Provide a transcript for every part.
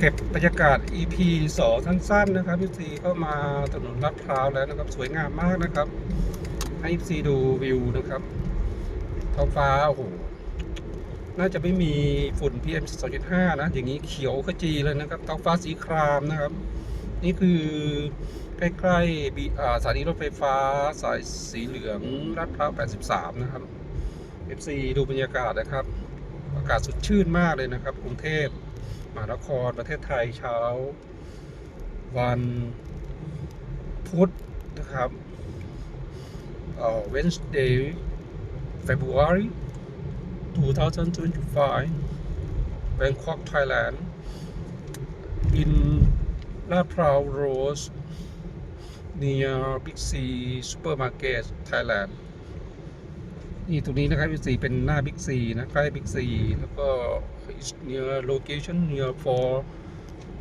เก็บบรรยากาศ EP สองสั้นๆนะครับพี่ซีก็มาถนนลาดพร้าวแล้วนะครับ สวยงามมากนะครับ ให้พี่ซีดูวิวนะครับท้องฟ้าโอ้โหน่าจะไม่มีฝุ่น PM 2.5 นะ อย่างนี้เขียวขจีเลยนะครับท้องฟ้าสีครามนะครับ นี่คือใกล้ๆสถานีรถไฟฟ้าสายสีเหลืองลาดพร้าว 83 นะครับ FC ดูบรรยากาศนะครับ อากาศสดชื่นมากเลยนะครับ กรุงเทพ มหานครประเทศไทยเช้า วันพุธนะครับเอ่อ Wednesday February 2025 Bangkok Thailand in ลาดพร้าว Rose near Big C Supermarket Thailand นี่ตรงนี้นะครับบิ๊กซีเป็นหน้าบิ๊กซีนะใกล้บิ๊กซีแล้วก็ is near location near for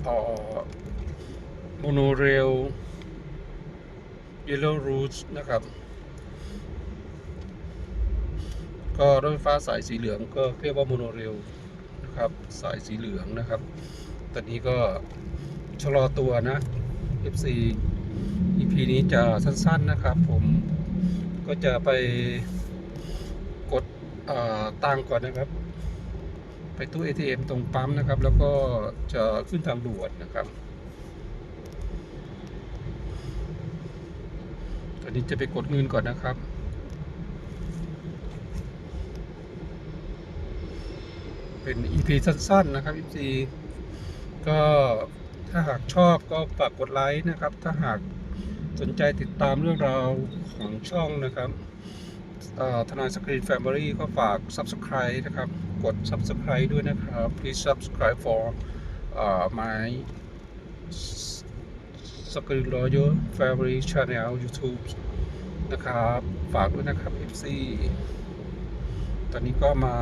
เอ่อ monorail yellow route นะครับ ก็รถไฟฟ้าสายสีเหลืองก็เรียกว่าโมโนเรลนะครับ สายสีเหลืองนะครับ ตอนนี้ก็ชะลอตัวนะ FC EP นี้จะสั้นๆนะครับผมก็จะไป ตังก่อนนะครับ ไปตู้ ATM ตรงปั๊มนะครับ แล้วก็จะขึ้นทางด่วนนะครับ ตอนนี้จะไปกดเงินก่อนนะครับเป็น EP สั้นๆนะครับ EP ก็ถ้าหากชอบก็ฝากกดไลค์นะครับ ถ้าหากสนใจติดตามเรื่องราวของช่องนะครับ ทนายสกรีนแฟมิลี่ก็ฝาก subscribe นะครับ กด subscribe ด้วยนะครับ please subscribe for uh, my Screen Lawyer Family Channel YouTube นะครับ ฝากด้วยนะครับ FC ตอนนี้ก็มา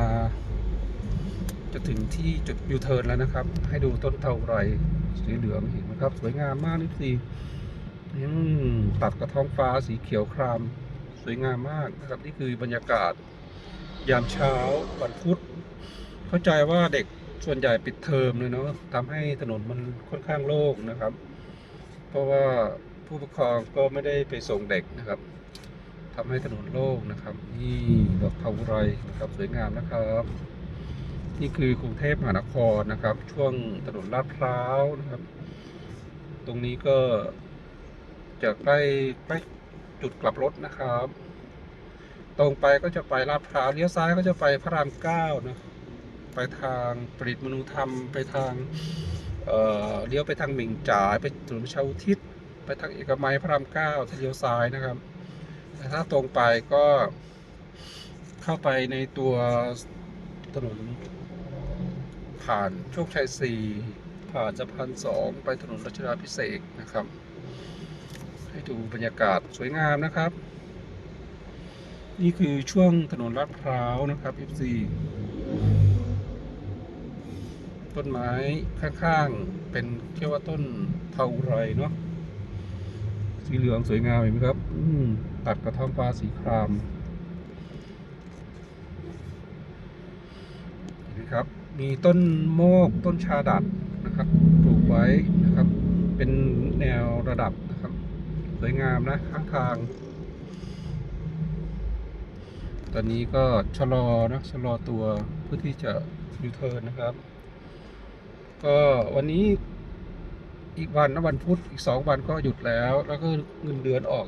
จะถึงที่จุดยูเทิร์นแล้วนะครับ ให้ดูต้นเท่าไรสีเหลืองเห็นไหมครับ สวยงามมากนี่สิตัดกับท้องฟ้าสีเขียวคราม วยงามมากนะครับนี่คือบรรยากาศ ยามเช้าวันพุธ เข้าใจว่าเด็กส่วนใหญ่ปิดเทอมเลยเนาะทำให้ถนนมันค่อนข้างโล่งนะครับ เพราะว่าผู้ปกครองก็ไม่ได้ไปส่งเด็กนะครับทำให้ถนนโล่งนะครับ นี่ดอกเทาไรนะครับสวยงามนะครับนี่คือกรุงเทพมหานครนะครับ ช่วงถนนลาดพร้าวนะครับ ตรงนี้ก็จะใกล้ใกล้ จุดกลับรถนะครับ ตรงไปก็จะไปลาดพร้าวเลี้ยวซ้ายก็จะไปพระรามเก้านะ ไปทางปริตมนุธรรม ไปทางเอ่อเลี้ยวไปทางหมิ่งจ่ายไปถนนชาอุทิศ ไปทางเอกมัยพระรามเก้าถ้าเลี้ยวซ้ายนะครับแต่ถ้าตรงไปก็เข้าไปในตัวถนนผ่านโชคชัยสี่ผ่านสะพานสองไปถนนรัชดาพิเศษนะครับ ให้ดูบรรยากาศสวยงามนะครับ นี่คือช่วงถนนลาดพร้าวนะครับ FC ต้นไม้ข้างๆ เป็นเรียกว่าต้นเทาไรเนาะสีเหลืองสวยงามเห็นไหมครับ อืตัดกับท้องฟ้าสีครามเห็นไหมครับ มีต้นโมกต้นชาดัดนะครับ ปลูกไว้นะครับ เป็นแนวระดับนะครับ สวยงามนะข้างทาง ตอนนี้ก็ชะลอนะชะลอตัวเพื่อที่จะยูเทิร์นนะครับ ก็วันนี้อีกวันนะวันพุธอีกสองวันก็หยุดแล้ว แล้วก็เงินเดือนออก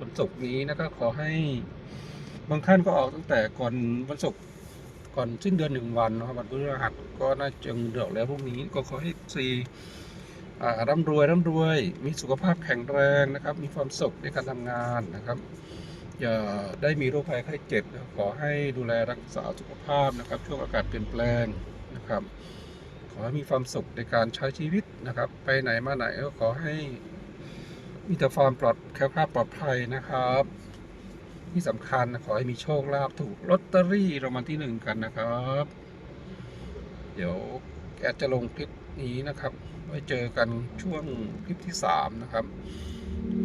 วันศุกร์นี้นะก็ขอให้บางท่านก็ออกตั้งแต่ก่อนวันศุกร์ก่อนสิ้นเดือนหนึ่งวันนะครับวันพฤหัสก็น่าจะเงินเดือนอกแล้วพรุ่งนี้ก็ขอให้ซี ร่ำรวยร่ำรวย มีสุขภาพแข็งแรงนะครับ มีความสุขในการทำงานนะครับ อย่าได้มีโรคภัยไข้เจ็บขอให้ดูแลรักษาสุขภาพนะครับ ช่วงอากาศเปลี่ยนแปลงนะครับ ขอให้มีความสุขในการใช้ชีวิตนะครับ ไปไหนมาไหนก็ขอให้มีแต่ความปลอดแคล้วคลาดปลอดภัยนะครับ ที่สำคัญนะขอให้มีโชคลาภถูกลอตเตอรี่รางวัลที่หนึ่งกันนะครับ เดี๋ยวแอดจะลงคลิปนี้นะครับ ไว้เจอกันช่วงคลิปที่ 3 นะครับ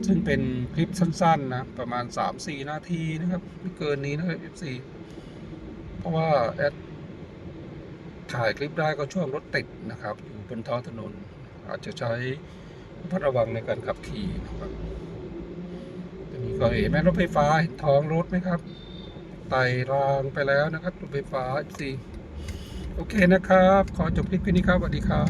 ซึ่งเป็นคลิปสั้นๆนะประมาณ 3-4 นาทีนะครับ ไม่เกินนี้นะครับ F4 เพราะว่าแอดถ่ายคลิปได้ก็ช่วงรถติดนะครับ อยู่บนท้องถนน อาจจะใช้ระมัดระวังในการขับขี่นะครับตอนนี้ก็เห็นไหมรถไฟฟ้าเห็นท้องรถไหมครับไต่รางไปแล้วนะครับรถไฟฟ้าสิโอเคนะครับ ขอจบคลิปนี้ครับสวัสดีครับ